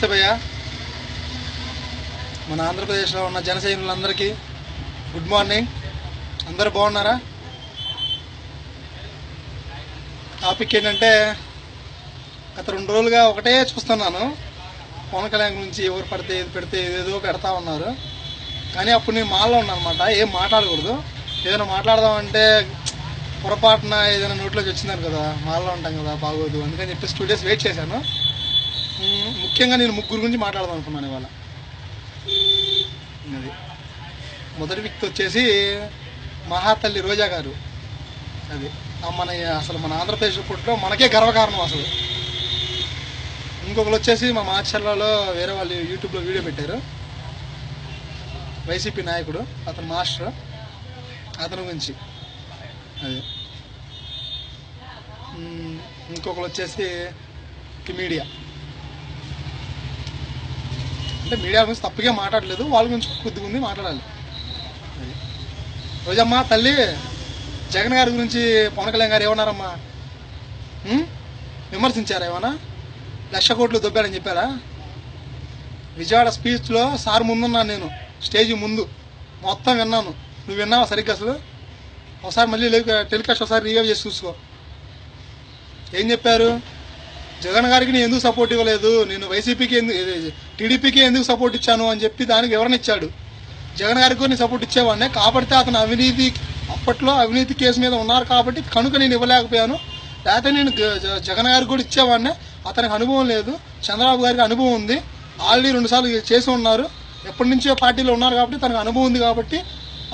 నమస్తే భయ్య. మన ఆంధ్రప్రదేశ్లో ఉన్న జన సైనికులందరికీ గుడ్ మార్నింగ్. అందరూ బాగున్నారా? టాపిక్ ఏంటంటే గత రెండు రోజులుగా ఒకటే చూస్తున్నాను. పవన్ కళ్యాణ్ గురించి ఎవరు పడితే ఏది పెడితే ఏదేదో పెడతా ఉన్నారు. కానీ అప్పుడు నేను మాల్లో ఉన్నానమాట అనమాట ఏం మాట్లాడకూడదు. ఏదైనా మాట్లాడదామంటే పొరపాటున ఏదైనా నోట్లోకి వచ్చిందని కదా. మాల్లో ఉంటాం కదా బాగోదు. అందుకని చెప్పి టూ డేస్ వెయిట్ చేశాను. ముఖ్యంగా నేను ముగ్గురు గురించి మాట్లాడదాం అనుకున్నాను ఇవాళ. అది. మొదటి వ్యక్తి వచ్చేసి మహాతల్లి రోజా గారు. అది. మన అసలు మన ఆంధ్రప్రదేశ్ పుట్టడం మనకే గర్వకారణం అసలు. ఇంకొకరు వచ్చేసి మా మాచర్లలో వేరే వాళ్ళు యూట్యూబ్లో వీడియో పెట్టారు. వైసీపీ నాయకుడు అతను మాస్టర్ అతని గురించి. అది. ఇంకొకరు వచ్చేసి మీడియా. అంటే మీడియా గురించి తప్పుగా మాట్లాడలేదు వాళ్ళ గురించి కొద్దిగా ఉంది మాట్లాడాలి. రోజమ్మా తల్లి జగన్ గారి గురించి పవన్ కళ్యాణ్ గారు ఏమన్నారమ్మా? విమర్శించారా ఏమన్నా? లక్ష కోట్లు దొబ్బాడని చెప్పారా? విజయవాడ స్పీచ్లో సార్ ముందున్నాను నేను స్టేజ్ ముందు. మొత్తం విన్నాను. నువ్వు విన్నావా సరిగ్గా అసలు? ఒకసారి మళ్ళీ టెలికాస్ట్ ఒకసారి రివ్యూ చేసి చూసుకో. ఏం చెప్పారు? జగన్ గారికి నేను ఎందుకు సపోర్ట్ ఇవ్వలేదు? నేను వైసీపీకి ఎందుకు టీడీపీకి ఎందుకు సపోర్ట్ ఇచ్చాను అని చెప్పి దానికి వివరణ ఇచ్చాడు? జగన్ గారికి కూడా నేను సపోర్ట్ ఇచ్చేవాడిని. కాబట్టి అతను అవినీతి అప్పట్లో అవినీతి కేసు మీద ఉన్నారు కాబట్టి కనుక నేను ఇవ్వలేకపోయాను. లేకపోతే నేను జగన్ గారికి కూడా ఇచ్చేవాడిని. అతనికి అనుభవం లేదు. చంద్రబాబు గారికి అనుభవం ఉంది. ఆల్రెడీ రెండుసార్లు చేసి ఉన్నారు. ఎప్పటి నుంచో పార్టీలో ఉన్నారు కాబట్టి తనకు అనుభవం ఉంది కాబట్టి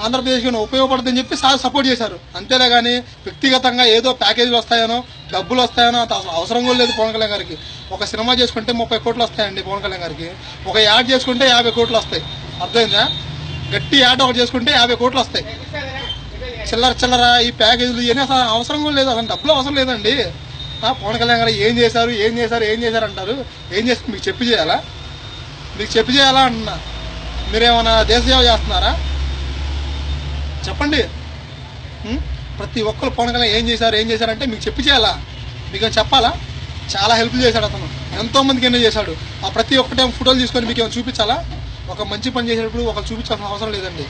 ఆంధ్రప్రదేశ్కి ఉపయోగపడుతుందని చెప్పి సార్ సపోర్ట్ చేశారు. అంతేలే కానీ వ్యక్తిగతంగా ఏదో ప్యాకేజీలు వస్తాయనో డబ్బులు వస్తాయనో అంత అవసరం కూడా లేదు పవన్ కళ్యాణ్ గారికి. ఒక సినిమా చేసుకుంటే ముప్పై కోట్లు వస్తాయండి పవన్ కళ్యాణ్ గారికి. ఒక యాడ్ చేసుకుంటే యాభై కోట్లు వస్తాయి. అర్థమైందా? గట్టి యాడ్ ఒకటి చేసుకుంటే యాభై కోట్లు వస్తాయి. చిల్లర చిల్లర ఈ ప్యాకేజీలు ఇవన్నీ అసలు అవసరం కూడా లేదు. అసలు డబ్బులు అవసరం లేదండి. పవన్ కళ్యాణ్ గారు ఏం చేశారు ఏం చేశారు ఏం చేశారు అంటారు. ఏం చేస్తారు మీకు చెప్పి చేయాలా? మీకు చెప్పి చేయాలా అంటున్నా. మీరేమైనా దేశ సేవ చేస్తున్నారా? చెప్పండి. ప్రతి ఒక్కరు పవన్ కళ్యాణ్ ఏం చేశారు ఏం చేశారంటే మీకు చెప్పి చేయాలా? మీకు చెప్పాలా? చాలా హెల్ప్ చేశాడు అతను. ఎంతోమందికి ఎన్నో చేశాడు. ఆ ప్రతి ఒక్కటే ఫోటోలు తీసుకొని మీకు ఏమైనా చూపించాలా? ఒక మంచి పని చేసేటప్పుడు ఒకరు చూపించాల్సిన అవసరం లేదండి.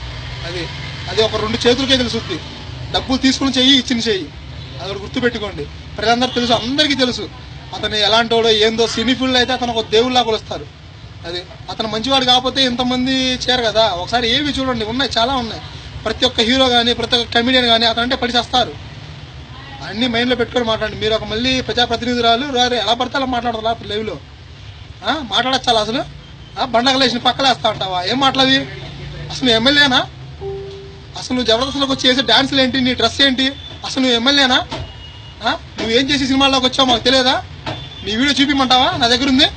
అది అది ఒక రెండు చేతులకే తెలుసుద్ది. డబ్బులు తీసుకుని చెయ్యి ఇచ్చిన చెయ్యి. అది ఒకటి గుర్తుపెట్టుకోండి. ప్రజలందరూ తెలుసు అందరికీ తెలుసు. అతను ఎలాంటి వాడో ఏందో సినీ ఫీల్డ్ అయితే అతను ఒక దేవుళ్ళలా కొలుస్తారు. అది అతను మంచివాడు కాకపోతే ఇంతమంది చేయరు కదా. ఒకసారి ఏవి చూడండి ఉన్నాయి చాలా ఉన్నాయి. ప్రతి ఒక్క హీరో కానీ ప్రతి ఒక్క కమెడియన్ కానీ అతనంటే పడిసేస్తారు అన్ని మైండ్లో పెట్టుకొని మాట్లాడండి. మీరు ఒక మళ్ళీ ప్రజాప్రతినిధురాలు రారు ఎలా పడితే అలా మాట్లాడతారు లైవ్లో. మాట్లాడచ్చాలి అసలు. ఆ, బండగలేసిన పక్కలేస్తా అంటావా ఏం మాట్లాడి అసలు నువ్వు ఎమ్మెల్యేనా? అసలు నువ్వు జబర్దస్త్లోకి వచ్చి చేసే డాన్సులు ఏంటి? నీ డ్రెస్ ఏంటి? అసలు నువ్వు ఎమ్మెల్యేనా? నువ్వు ఏం చేసి సినిమాల్లోకి వచ్చావు మాకు తెలియదా? నీ వీడియో చూపిమంటావా? నా దగ్గర ఉంది.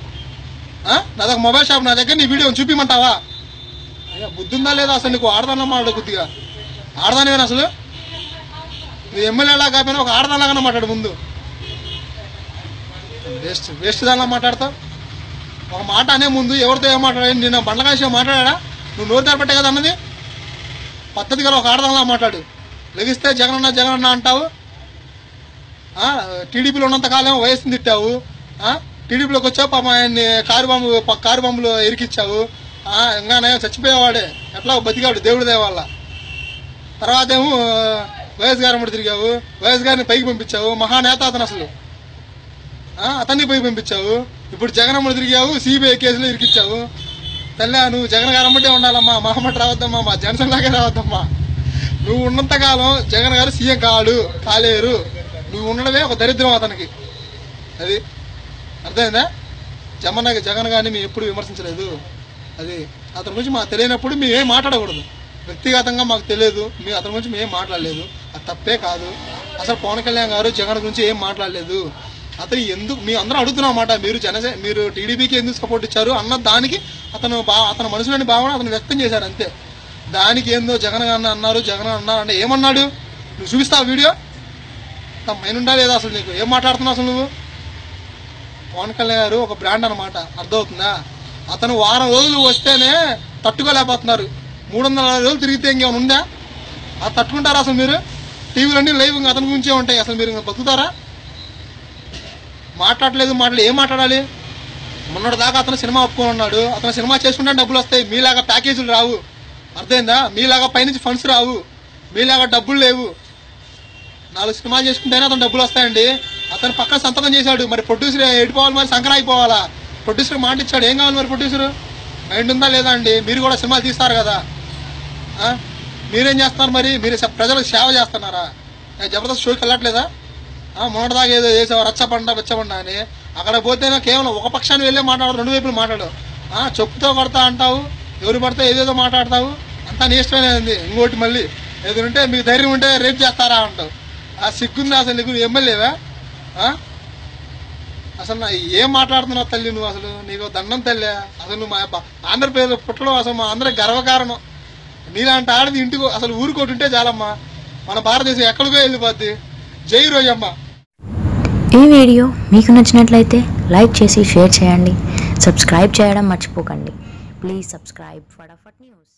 నా దగ్గర మొబైల్ షాప్ నా దగ్గర నీ వీడియో చూపిమంటావా? బుద్ధి ఉందా లేదా అసలు నీకు ఆడదాన మాట్లాడు కొద్దిగా? ఆడదానివేనా అసలు? నువ్వు ఎమ్మెల్యేలా కాకపోయినా ఒక ఆడదానిలాగానే మాట్లాడు ముందు. వేస్ట్ వేస్ట్ దానిలా మాట్లాడతావు? ఒక మాట అనే ముందు ఎవరితో ఏం మాట్లాడాలి? నేను కాసి మాట్లాడా నువ్వు నోరు తెరపట్టే కదా అన్నది? పద్ధతి గల ఒక ఆడదానిలా మాట్లాడు. లెగిస్తే జగనన్న జగనన్న అంటావు. టీడీపీలో ఉన్నంత కాలం వయసుని తిట్టావు. టీడీపీలోకి వచ్చావు పాప ఆయన్ని కారు బాంబు కారు బాంబులో ఇరికిచ్చావు ఇంకానే ఇంకా చచ్చిపోయేవాడే. ఎట్లా బతికాడు దేవుడి వాళ్ళ తర్వాత ఏమో వైఎస్ గారు ముడి తిరిగావు. వైఎస్ గారిని పైకి పంపించావు. మహానేత అతను అసలు. అతన్ని పైకి పంపించావు. ఇప్పుడు జగన్ అమ్మడి తిరిగావు సిబిఐ కేసులో ఇరికిచ్చావు. తల్లి నువ్వు జగన్ గారు అమ్మటే ఉండాలమ్మా. మహమ్మటి రావద్దమ్మా. మా జనసన్ లాగే రావద్దమ్మా. నువ్వు ఉన్నంత కాలం జగన్ గారు సీఎం కాడు కాలేరు. నువ్వు ఉండడమే ఒక దరిద్రం అతనికి. అది అర్థమైందా? జగన్ జగన్ గారిని మేము ఎప్పుడు విమర్శించలేదు. అది అతని గురించి మాకు తెలియనప్పుడు మేము ఏం మాట్లాడకూడదు. వ్యక్తిగతంగా మాకు తెలియదు. మీ అతని గురించి మేము మాట్లాడలేదు. అది తప్పే కాదు. అసలు పవన్ కళ్యాణ్ గారు జగన్ గురించి ఏం మాట్లాడలేదు. అతను ఎందుకు మీ అందరూ అడుగుతున్నాం అన్నమాట మీరు జనసే మీరు టీడీపీకి ఎందుకు సపోర్ట్ ఇచ్చారు అన్న దానికి అతను బా అతని మనసులోని భావన అతను వ్యక్తం చేశారు అంతే. దానికి ఏందో జగన్ అన్న అన్నారు జగన్ అన్నారు అంటే ఏమన్నాడు? నువ్వు చూపిస్తావు వీడియో? మైండ్ ఉండా లేదా అసలు నీకు? ఏం మాట్లాడుతున్నావు అసలు నువ్వు? పవన్ కళ్యాణ్ గారు ఒక బ్రాండ్ అనమాట అర్థమవుతుందా? అతను వారం రోజులు వస్తేనే తట్టుకోలేకపోతున్నారు. మూడు వందల అరవై రోజులు తిరిగితే ఇంకేమైనా ఉందా? అది తట్టుకుంటారా అసలు మీరు? టీవీలన్నీ లైవ్ ఇంకా అతని గురించే ఉంటాయి. అసలు మీరు ఇంకా బతుకుతారా? మాట్లాడలేదు మాట్లాడి ఏం మాట్లాడాలి? మొన్నటి దాకా అతను సినిమా ఒప్పుకొని ఉన్నాడు. అతను సినిమా చేసుకుంటే డబ్బులు వస్తాయి. మీలాగా ప్యాకేజీలు రావు. అర్థమైందా? మీలాగా పైనుంచి ఫండ్స్ రావు. మీలాగా డబ్బులు లేవు. నాలుగు సినిమాలు చేసుకుంటేనే అతను డబ్బులు వస్తాయండి. అతను పక్కన సంతకం చేశాడు. మరి ప్రొడ్యూసర్ ఎడిపోవాలి మరి సంకరాయిపోవాలా ప్రొడ్యూసర్ మాట ఇచ్చాడు. ఏం కావాలి మరి ప్రొడ్యూసర్? మైండ్ ఉందా లేదా అండి? మీరు కూడా సినిమాలు తీస్తారు కదా. మీరేం చేస్తున్నారు మరి? మీరు ప్రజలకు సేవ చేస్తున్నారా? జబర్దస్త్ షోకి వెళ్ళట్లేదా? మొన్నటిదాకా ఏదో చేసావు రచ్చబండ వెచ్చబండ అని. అక్కడ పోతే కేవలం ఒక పక్షాన్ని వెళ్ళే మాట్లాడు రెండు వైపులు మాట్లాడు. చెప్పుతో కొడతా అంటావు ఎవరు పడితే ఏదేదో మాట్లాడతావు. అంతా నీ ఇష్టమే ఉంది ఇంకోటి మళ్ళీ ఏదో ఉంటే మీకు ధైర్యం ఉంటే రేపు చేస్తారా అంటావు. ఆ సిగ్గుంది అసలు నీకు? ఎమ్మెల్యేవా? అసలు నా ఏం మాట్లాడుతున్నావు తల్లి నువ్వు? అసలు నీకు దండం తల్లి. అసలు నువ్వు మా ఆంధ్రప్రదేశ్ పుట్టడం అసలు మా అందరికి గర్వకారణం. నీలాంటి ఆడది ఇంటికి అసలు ఊరుకోటి ఉంటే చాలమ్మా. మన భారతదేశం ఎక్కడికో వెళ్ళిపోద్ది. జై రోజమ్మ. ఈ వీడియో మీకు నచ్చినట్లయితే లైక్ చేసి షేర్ చేయండి. సబ్స్క్రైబ్ చేయడం మర్చిపోకండి. ప్లీజ్ సబ్స్క్రైబ్ ఫటాఫట్ న్యూస్.